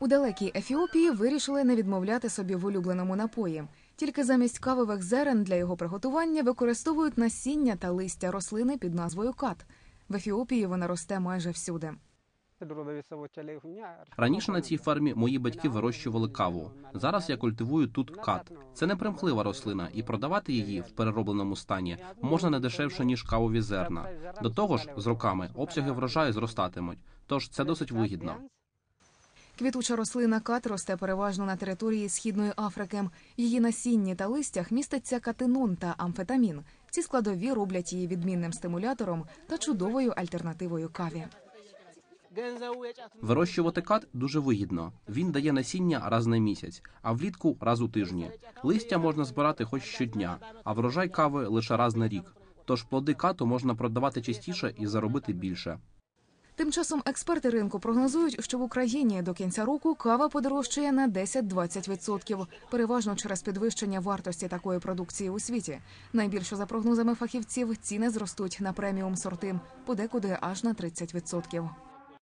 У далекій Ефіопії вирішили не відмовляти собі в улюбленому напої. Тільки замість кавових зерен для його приготування використовують насіння та листя рослини під назвою кат. В Ефіопії вона росте майже всюди. Раніше на цій фермі мої батьки вирощували каву. Зараз я культивую тут кат. Це не примхлива рослина, і продавати її в переробленому стані можна не дешевше ніж кавові зерна. До того ж, з роками обсяги врожаю зростатимуть, тож це досить вигідно. Квітуча рослина кат росте переважно на території Східної Африки. Її насінні та листях міститься катинон та амфетамін. Ці складові роблять її відмінним стимулятором та чудовою альтернативою каві. Вирощувати кат дуже вигідно. Він дає насіння раз на місяць, а влітку раз у тижні. Листя можна збирати хоч щодня, а врожай кави лише раз на рік. Тож плоди кату можна продавати частіше і заробити більше. Тим часом експерти ринку прогнозують, що в Україні до кінця року кава подорожчає на 10-20%, переважно через підвищення вартості такої продукції у світі. Найбільше за прогнозами фахівців ціни зростуть на преміум сорти, подекуди аж на 30%.